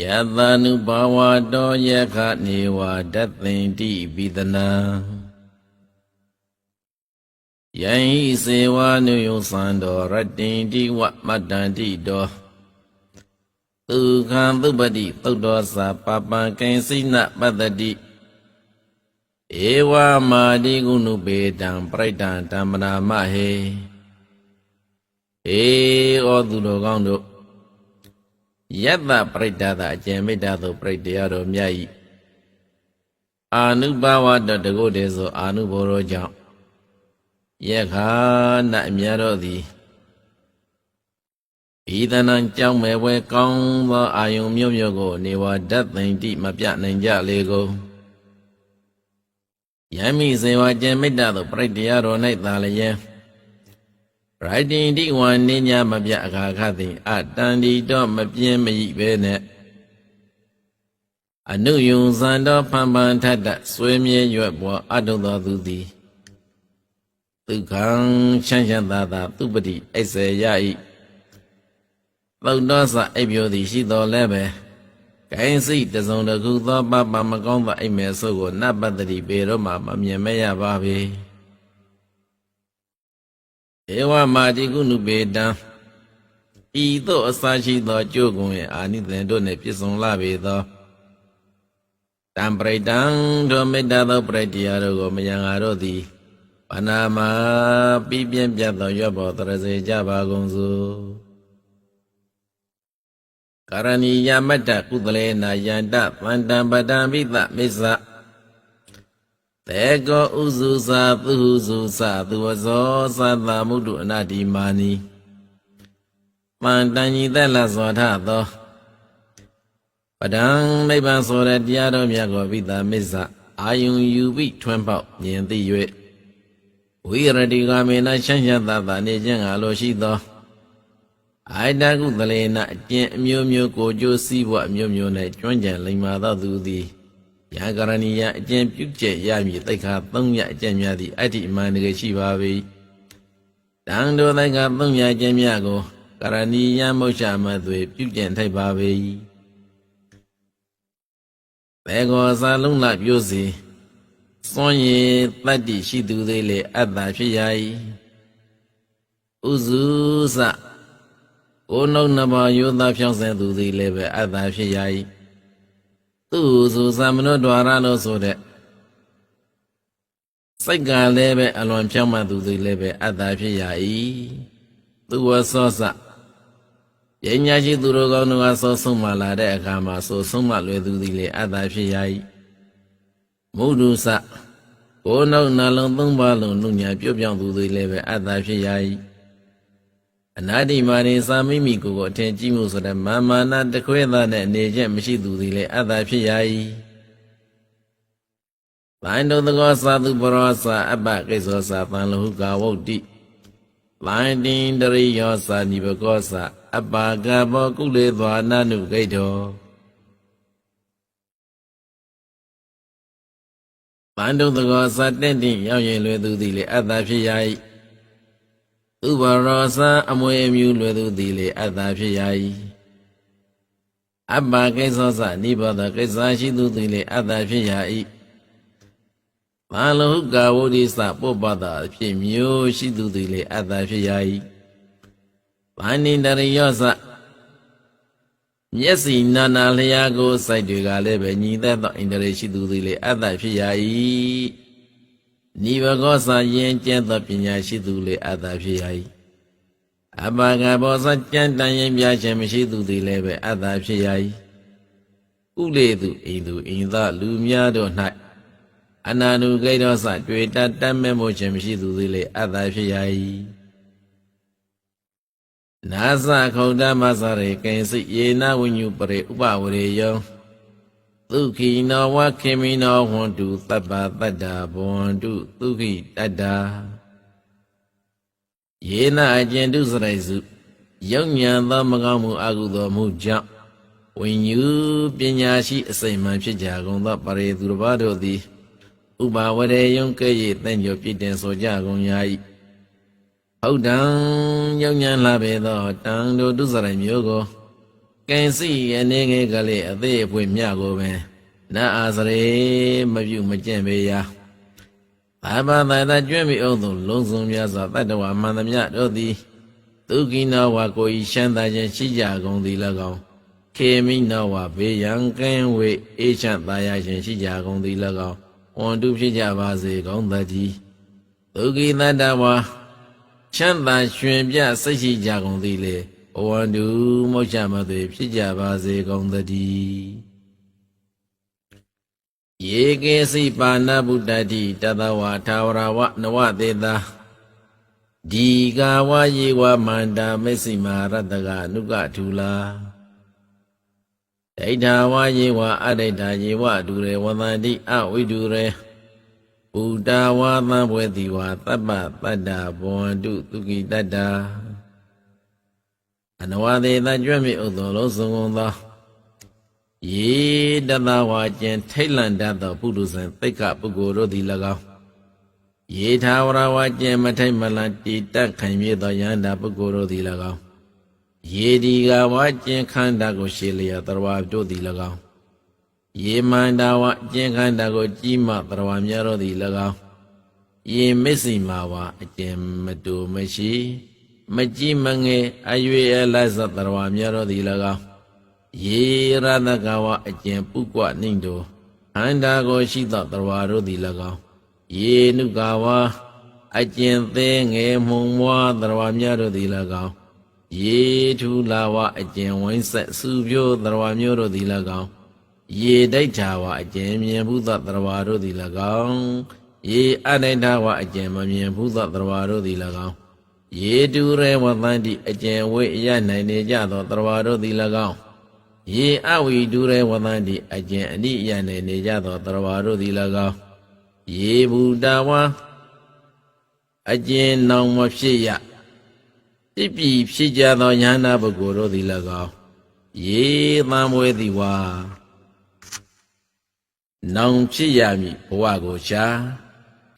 ယသ ानु ဘာဝတောယခနေဝဒသင်တိပိတနံယံဟိစေဝနုယောသံတော်ရတ္တိတိဝမတ္တန္တိတောသူခံသုပတိသုတ်တော်စာပပံကိဉ္စိနပတ္တတိဧဝမာတိကုဏုပေတံပရိတံဓမ္မနာမဟေဧဩသူတော်ကောင်းတို့ ယတ္တပရိတ္တသာအကျင့်မိတ္တသို့ပရိတ္တရားတော်မြတ်ဤအာနုဘာဝတတကုတေသောအာနုဘောရောကြောင့်ယခာနအမြတ်တော်သည်ဤတဏံကြောင့်မဲ့ဝဲကောင်းသောအာယုံမျိုးမျိုးကို နေဝဓာတ်သိမ့်တိမပြနိုင်ကြလေကုန်ယမိစေဝကျင့်မိတ္တသို့ပရိတ္တရားတော်၌သာလျက် ရိုက်တင်တိဝါနေညာမပြအခါခသည်အတန်ဒီတော့မပြင်းမရိပဲနဲ့အနုယုံဇံတော်ဖန်ပန်ထက်တဆွေးမြေရွက်ပေါ်အတုတော်သူသည်ဒုက္ခံချမ်းချမ်းသာသာသူပတိအိစေယဤသုတ်တော်စအိပ်ပြိုသည်ရှိတော်လဲပဲကိုင်းစိတ်တစုံတစ်ခုသောပပမကောင်းသောအိမ်မဲဆုပ်ကိုနတ်ပတ္တိပေတော့မှမမြင်မဲရပါပေ။ ဧဝမာတိကုဏုပေတံဤသို့အစာရှိသောကျိုးကုန်ရဲ့အာနိသင်တို့နှင့်ပြည့်စုံလာပေသောတံပရိတံဒုမေတ္တာသောပရိတရားတို့ကိုမယံငါတို့သည်ဘာနာမှာပြီးပြင်းပြတ်သောရွတ်ပေါ်တရစေကြပါကုန်စို့ကာရဏီယမတ္တကုသလေနာယန္တဗန္တံပတံပိသမစ္ဆ တေကောဥစုသာသူဟုစုသသူဝဇောသတမုဒ္ဒအနာတိမာနီပန္တန်ညီသက်လသောထသောပဒံနိဗ္ဗာန်ဆိုတဲ့တရားတော်မြတ်ကိုပိသမစ္ဆအာယုံယူပြီးထွန်းပေါက်မြင်သိ၍ဝိရတိကာမေနချမ်းချမ်းသာသာနေခြင်းငါလိုရှိသောအိုင်တကုသလေနအကျင့်အမျိုးမျိုးကိုကြိုးစည်းဘဝအမျိုးမျိုး၌ကျွမ်းကြံလိမ္မာသောသူသည် ယာကရဏီယအကျင့်ပြုကျက်ရမည်တိတ်ခါသုံးရအကျင့်များသည့်အတ္တိမန္တကရှိပါ၏တန်တောတိတ်ခါသုံးရအကျင့်များကိုကရဏီယမုတ်ချမသွေ ပြုကျင့်ထိုက်ပါ၏ဘေကောစာလုံးလပြိုးစီစွန့်ရည်တတ္တိရှိသူသေးလေအတ္တဖြစ်ရ၏ဥစုစကိုနှုတ်နှပါယောသားဖြောင်းဆဲသူသည်လည်းပဲအတ္တဖြစ်ရ၏ သူ့ဆိုသမဏေဒွါရလို့ဆိုတဲ့စိတ်ကလည်းပဲအလွန်ဖြောင်းမှသူသည်လည်းပဲအတ္တဖြစ်ရ၏သူဝဆောစပညာရှိသူတို့ကောင်းတို့ကဆောဆုံးမှလာတဲ့အခါမှာဆိုဆုံးမှလွယ်သူသည်လည်းအတ္တဖြစ်ရ၏မုဒုစကိုယ်နှုတ်နှလုံးသုံးပါလုံးနှုညာပြုတ်ပြောင်းသူသည်လည်းပဲအတ္တဖြစ်ရ၏ အနာတိမာရိသာမိမိကိုယ်ကိုအထင်ကြီးမှုဆိုတဲ့မာမာနတခွဲသားနဲ့အနေချက်မရှိသူသည်လည်းအတ္တဖြစ်ရ၏။ဘိုင်းတို့သကောသာသူပရောစာအပ္ပကိစ္စောစာသံလဟုကာဝုတ်တိဘိုင်းတင်တရိယောစာနိဘကောစာအပ္ပကဘောကုလေသွာနနုဂိတ်တော်ဘိုင်းတို့သကောစာတက်တင်ရောက်ရင်လွယ်သူသည်လည်းအတ္တဖြစ်ရ၏။ ဥပရောစအမွေအမြူလွယ်သူသည်လေအတ္တဖြစ်ရ၏အပ္ပကိစ္စောစနိဘောဓကိစ္ဆာရှိသူသည်လေအတ္တဖြစ်ရ၏ဘာလဟုကာဝုဒိစပုပ္ပတာဖြစ်မျိုးရှိသူသည်လေအတ္တဖြစ်ရ၏ဘာနိတရိယောစမျက်စိနာနာလျာကိုစိုက်တွေကလည်းပဲညီသက်သောဣန္ဒြေရှိသူသည်လေအတ္တဖြစ်ရ၏ နိဘကောစာယင်ကျဲသောပညာရှိသူလေအတ္တဖြစ်ရ၏အပကဘောစာကြံတန်ရင်ပြခြင်းမရှိသူသည်လည်းပဲအတ္တဖြစ်ရ၏ဥလေသူအိမ်သူအိမ်သားလူများတို့၌အနာနုဂိတောစတွေ့တတ်တတ်မဲ့မှုခြင်းမရှိသူသည်လည်းအတ္တဖြစ်ရ၏နာသခုံဓမ္မစရေကိဉ္စိယေနဝိညုပရိဥပဝရေယော သုခိနောဝခေမိနောဟွန်တုသဗ္ဗတတ္တာဘဝန္တုသုခိတတ္တာယေနအကျဉ်တုစရိုက်စုယုံညာသောမကောင်းမှုအကုသိုလ်မှုကြောင့်ဝိညုပညာရှိအစိမ့်မှန်ဖြစ်ကြကုန်သောပရိသူတစ်ပါးတို့သည်ဥပါဝရေယုံကဲ့ရဲ့တင့်ကြပြည့်တင်ဆိုကြကုန်ရာ၏ဟုတ်တံယုံညာလာပေသောတံတို့တုစရိုက်မျိုးကို ကင်စီအနေငယ်ကလေးအသေးအပွင့်မြကိုပင်နာအာစရေမပြုတ်မကျင့်ပေရာဘာဘာသာသာကျွမ်းမိအောင်သို့လုံးစုံများစွာတတ္တဝါမှန်သမျှတို့သည်သူကိနောဝါကိုဤရှမ်းသာခြင်းရှိကြကုန်သည်၎င်းခေမိနောဝါဘေးရန်ကင်းဝေအေးချမ်းသာယာခြင်းရှိကြကုန်သည်၎င်းဝန်တုဖြစ်ကြပါစေကောင်းသတည်းသူကိတတ္တဝါချမ်းသာရှင်ပြစိတ်ရှိကြကုန်သည်လေ ဘဝန္တုမောချမသွေဖြစ်ကြပါစေကောင်းသတည်းယေကေစိပါဏဗုဒ္ဓတိတတဝါထာဝရဝနဝသေတာဒီကာဝယေဝမန္တာမစ္စိမာရတကအနုကထူလာဒိဋ္ဌာဝယေဝအဒိဋ္ဌာယေဝဒူရေဝသန္တိအဝိဒူရေဘုဒ္ဓဝါသံဘွေတိဝါတပ္ပတတ္တာဘဝန္တုသူကိတတ္တာ အနဝသေသကြွမြင့်ဥသောလုံးစုံကုန်သောယေတတဝါကျင်ထိတ်လန့်တတ်သောပုထုဇဉ်သိက္ခပုဂ္ဂိုလ်တို့သည်၎င်းယေထာဝရဝါကျင်မထိတ်မလန့်တည်တတ်ခိုင်မြဲသောယန္တာပုဂ္ဂိုလ်တို့သည်၎င်းယေဒီကဝါကျင်ခန္ဓာကိုရှေလျာတရဝတို့သည်၎င်းယေမန္တာဝါကျင်ခန္ဓာကိုကြီးမတရဝများတို့သည်၎င်းယေမစ္စိမာဝါအကျင်မတူမရှိ မကြည့်မငယ်အရွေအလတ်သတရဝများတို့သည်၎င်းယေရတကဝအကျင်ပုကွနှိမ့်တို့ဟန္တာကိုရှိသောတရဝတို့သည်၎င်းယေနုကဝအကျင်သေးငယ်မှုံမွားတရဝများတို့သည်၎င်းယေထူလာဝအကျင်ဝိုင်းဆက်စုပြိုတရဝမျိုးတို့သည်၎င်းယေဒိဋ္ဌာဝအကျင်မြင်ဘုသတရဝတို့သည်၎င်းယေအနိဋ္ဌဝအကျင်မမြင်ဘုသတရဝတို့သည်၎င်း ယေတုရေဝသန္တိအကျင်ဝိအရနိုင်နေကြသောတရဝတို့သည်၎င်းယေအဝိတုရေဝသန္တိအကျင်အနိအရနိုင်နေကြသောတရဝတို့သည်၎င်းယေဘူတာဝါအကျင်နောင်မဖြစ်ရပြပြဖြစ်ကြသောယန္တာပုဂ္ဂိုလ်တို့သည်၎င်းယေသံဝေတိဝါနောင်ဖြစ်ရမည်ဘဝကိုရှာ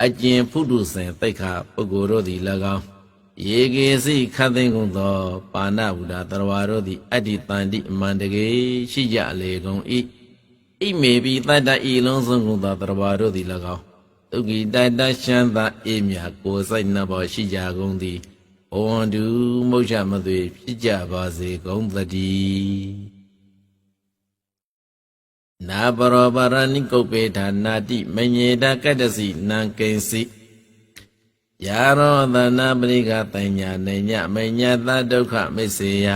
အကျင်ဖုတုဇဉ်တိတ်ခပုဂ္ဂိုလ်တို့သည်၎င်း ယေကေစိခတ်သိမ်းကုန်သော ပါဏဗုဒ္ဓတရဝါတို့သည်အတ္တိတန်တိအမန္တကေရှိကြလေကုန်၏ဣမေပိတတ္တဤလုံးစုံကုန်သောတရဝါတို့သည်၎င်းသုကိတတ္တရှမ်းသာအေးမြကိုယ်စိတ်နှဘောရှိကြကုန်သည်ဘဝန္တုမုတ်ချမသွေဖြစ်ကြပါစေကုန်သတည်းနာပရောပရဏိကုပ္ပေဌာနာတိမညေတာကတ္တစီနံကိဉ္စီ ယာရောသနာပရိကတညာနေညမညတဒုက္ခမိတ်စေယ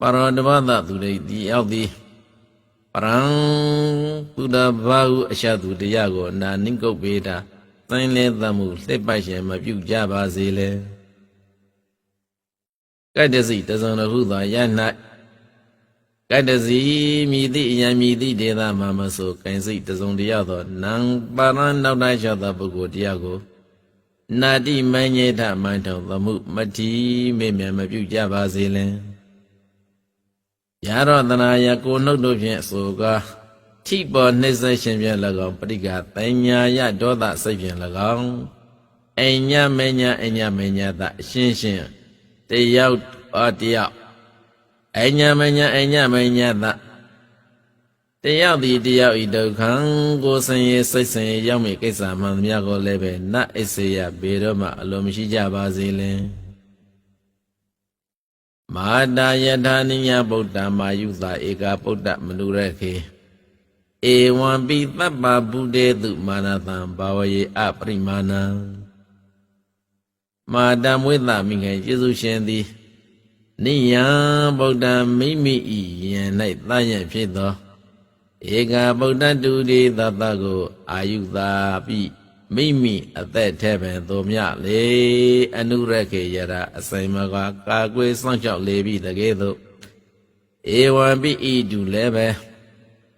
ပရောတဘသသူရိတိရောက်သည်ပရံဘုဒ္ဓဘာဟုအရှတုတရားကိုအနာနိကုတ်ပေတာသိုင်းလဲသမှုလှစ်ပတ်ရှင်မပြုတ်ကြပါစေလေကတ္တစီတဇံဟုသောယ၌ ကတ္တစီမြည်သည့်အယံမြည်သည့်ဒေသမမဆိုကင်စိတ်တစုံတယောက်သောနံပါရဏနောက်တိုင်းလျှောက်သောပုဂ္ဂိုလ်တရားကိုနာတိမညေထမန်ထုံသမှုမတိမေမြမပြုတ်ကြပါစေလင်ယာရောတနာယကိုနှုတ်တို့ဖြင့်အဆိုကားထိပေါ်နှိစ္စရှင်ဖြင့်၎င်းပရိကပညာယဒေါသစိတ်ဖြင့်၎င်းအညမညာအညမညာသအရှင်းရှင်းတယောက်အတယောက် အညာမညာအညာမညာသတယောက်ဒီတယောက်ဤဒုက္ခံကိုဆင်းရဲစိတ်ဆင်းရဲရောက်မိကိစ္စမှန်သမျှကိုလည်းပဲနတ်အစေယဘေတော့မှအလိုမရှိကြပါစေလင်မာတာယထာနိယဗုဒ္ဓမာယုသာဧကဗုဒ္ဓမနုရခေဧဝံပိသဗ္ဗဗုဒေတုမာနသံဘာဝယေအပရိမာဏံမာတမွေးသမီးငယ်ယေရှုရှင်သည် နိယံဗုဒ္ဓမိမိဤယံ၌သယံဖြစ်သောဧကဗုဒ္ဓတူဒီသတ္တကိုအာယုသာပိမိမိအသက်ထဲပင်သို့မြလေအနုရခေယရအစိမ်မကကာကွယ်စောင့်ရှောက်လေပြီတကယ်သို့ဧဝံပိဤတူလည်းပဲ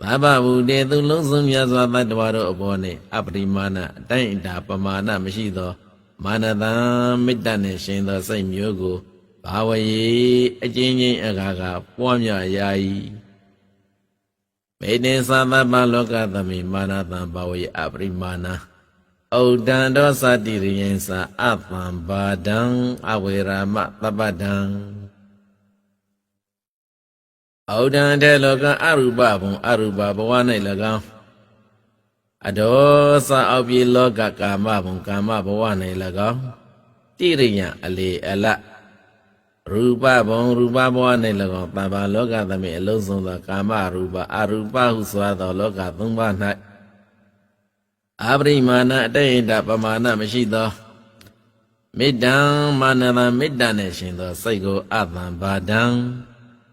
ဘာဘဝုတေသူလုံးစုံမြတ်စွာဘုရားတို့အပေါ်နှင့်အပရိမာဏအတိုင်းအတာပမာဏမရှိသော မာနတံမေတ္တာနှင့်ရှင်သောစိတ်မျိုးကို ဘာဝယေအကျဉ်းချင်းအခါကပွားများရာ၏မေတ္တေသဗ္ဗလောကသမိမာနတံဘာဝယေအပရိမာဏဩဒံဒောသတိရိယံသာအပံဘာဒံအဝေရာမသဗ္ဗဒံဩဒံတေလောကအရူပဘုံအရူပဘဝ၌၎င်းအဒေါသအောက်ပြေလောကကာမဘုံကာမဘဝ၌၎င်းတိရိယအလေအလ ရူပဘုံရူပဘဝ၌၎င်းတဘာလောကသမိအလုံးစုံသောကာမရူပအရူပဟုဆိုသောလောကသုံးပါး၌အပရိမာဏအတေယတပမာဏမရှိသောမေတ္တံမာနတံမေတ္တာနှင့်ရှင်သောစိတ်ကိုအတံဘာဒံ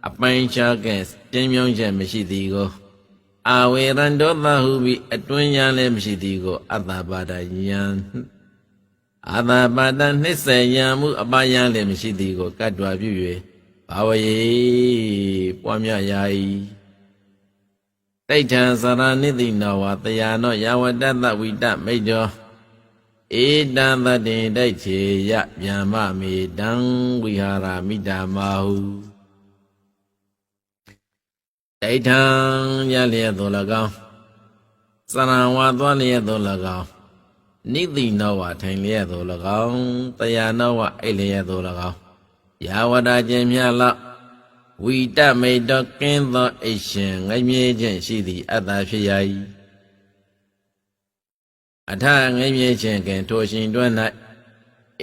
အပိုင်းခြားကဲ့ပြင်းမြောင်းချက်မရှိသည်ကိုအာဝေရန္တောသဟုပြီးအတွင်းရလည်းမရှိသည်ကိုအတ္တပါဒယံ အတ္တပါဒနှိစ္စယံမှုအပယံလည်းမရှိသည်ကိုကတ်တွာပြု၍ဘာဝယေပွားများရာ၏တိဋ္ဌံသရဏိတိနောဝတယာနောယဝတ္တတဝိတမိတ်ကျော်ဧတံတတေတိုက်ချေယဗျမ္မမေတံဝိဟာရမိတာမဟုဒိဋ္ဌံရလျက်သော၎င်းစရံဝါသွားလျက်သော၎င်း နိတိနောဝထိုင်လျက်သော၎င်းတရားနောဝအိတ်လျက်သော၎င်းယာဝဒခြင်းမြလောက်ဝိတမိတ်တော်ကင်းသောအိရှင်ငမြဲခြင်းရှိသည့်အတ္တဖြစ်ရ၏အထငမြဲခြင်းကင်ထိုရှင်တွင်၌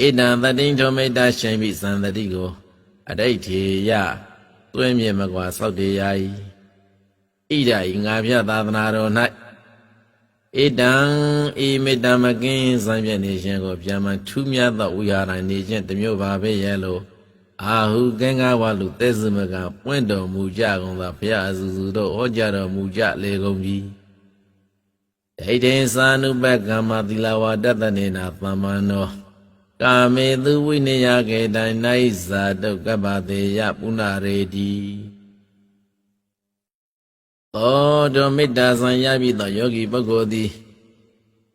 ဣဒံတတိထုံမိတ်တရှင်ပြီသံတတိကိုအဋိဋ္ဌေယသွင်းမြေမကွာစောက်တည်ရ၏ဣဒဤငါပြသာသနာတော်၌ ဣဒံဤမေတ္တမကင်းစံပြနေခြင်းကိုပြန်မှထူးမြတ်သောဝိဟာရနေခြင်းတစ်မျိုးပါပဲရဲ့လို့အာဟုကင်္ဂဝလူသဲစမကပွင့်တော်မူကြကုန်သောဘုရားအစုစုတို့ဟောကြားတော်မူကြလေကုန်ပြီဒိဋ္ဌိသာနုပကမ္မသီလဝါဒတနေနာသမ္မန္နောကာမေသူဝိနယကေတိုင်၌ဇာတုကပ္ပတေယပုဏ္ဏရေတိ သောတောမေတ္တာဆံရပြီးသောယောဂီပုဂ္ဂိုလ်သည်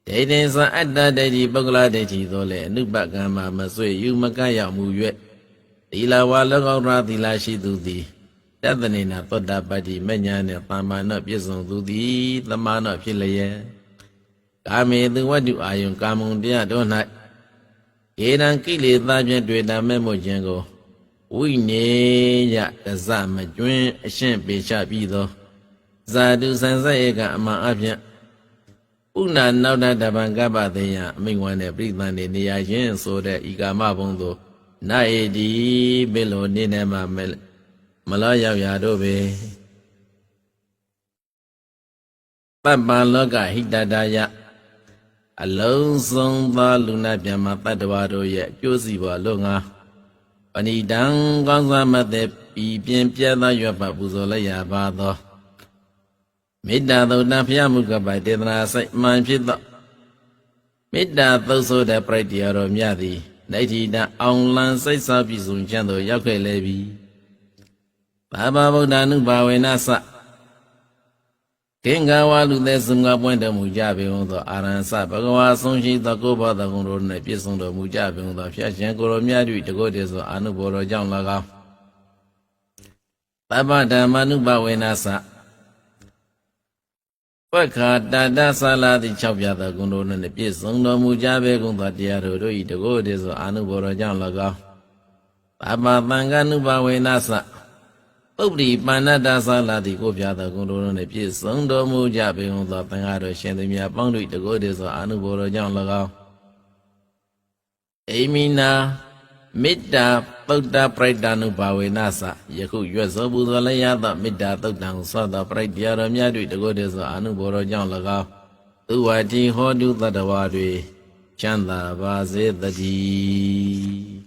ဒိဋ္ဌိဆံအတ္တဒိဋ္ဌိပုဂ္ဂလဒိဋ္ဌိသောလည်းအနုပကမ္မမဆွေယူမကရောက်မူ၍သီလဝါလောကောရာသီလရှိသူသည်တသနေနာသောတာပတ္တိမညာနှင့်ပါမနောပြည့်စုံသူသည်သမာနောဖြစ်လျက်ကာမေသူဝတ္တုအာယုံကာမုံတရားတို့၌ဧရန်ကိလေသာဖြင့်တွေ့တာမဲ့မှုခြင်းကိုဝိနေယတဇမကျွင်းအရှင်းပေချပြီးသော ဇာတုဆန်ဆက်ဧကအမှန်အပြင်ဥနာနောက်တတပံကပ္ပသေယအမိန်ဝမ်းတဲ့ပြိသန်နေနေရခြင်းဆိုတဲ့ဤကာမဘုံသို့နာဧဒီဘေလိုနေနေမှာမလောရောက်ရာတို့ပဲပပ္ပလောကဟိတတယအလုံးစုံသောလူနာမြတ်မှာတတ္တဝါတို့ရဲ့အကျိုးစီးပွားလို့ငါပဏိတံကောင်းစားမတဲ့ပြည်ပြင်းပြတ်သောရွတ်ပတ်ပူဇော်လိုက်ရပါသော မေတ္တာသုတ်တံဖျားမှုကပိုင်တေသနာစိတ်မှန်ဖြစ်သောမေတ္တာသုတ်ဆိုတဲ့ပြိတ္တရာတော်မြတ်သည်နိုင်တီတအောင်လန်စိတ်ဆောက်ပြည်စုံချမ်းသို့ရောက်ခဲ့လေပြီဘာဘာဗုဒ္ဓ ानु ဘာဝေနသကင်္ဂဝါလူသက်စုံကပွင့်တော်မူကြပေဟုသောအာရဟံသဘဂဝါဆုံးရှိသောကိုယ်ဘောတော်ကုံတို့နှင့်ပြည့်စုံတော်မူကြပေဟုသောဖျက်ရှင်ကိုရောမြတ်တို့တကုတ်တည်းသောအာနုဘောတော်ကြောင့်၎င်းသဗ္ဗဓမ္မ ानु ဘဝေနသ ပက္ခာတတသလာတိ၆ပြသောဂုဏ်တို့နှင့်ပြည့်စုံတော်မူကြပေကုန်သောတရားတို့တို့၏တကုတ်တည်းသောအာနုဘောတော်ကြောင့်၎င်းသဗ္ဗသံဃာနုဘဝေနသပုပ္ပိပါဏတ္တသလာတိကိုပြသောဂုဏ်တို့နှင့်ပြည့်စုံတော်မူကြပေကုန်သောသံဃာတော်ရှင်သူများပေါင်းတို့၏တကုတ်တည်းသောအာနုဘောတော်ကြောင့်၎င်းအိမိနာ မေတ္တာသုတ်တပရိဒာနုဘာဝေနသယခုရွတ်သောပူဇော်လည်းရသောမေတ္တာသုတ်တံကိုသောသောပရိဒရာတော်မြတ်တို့တကုတ်တည်းသောအာနုဘောတော်ကြောင့်၎င်းသူဝတိဟောတုတတဝါတွေချမ်းသာပါစေတည်း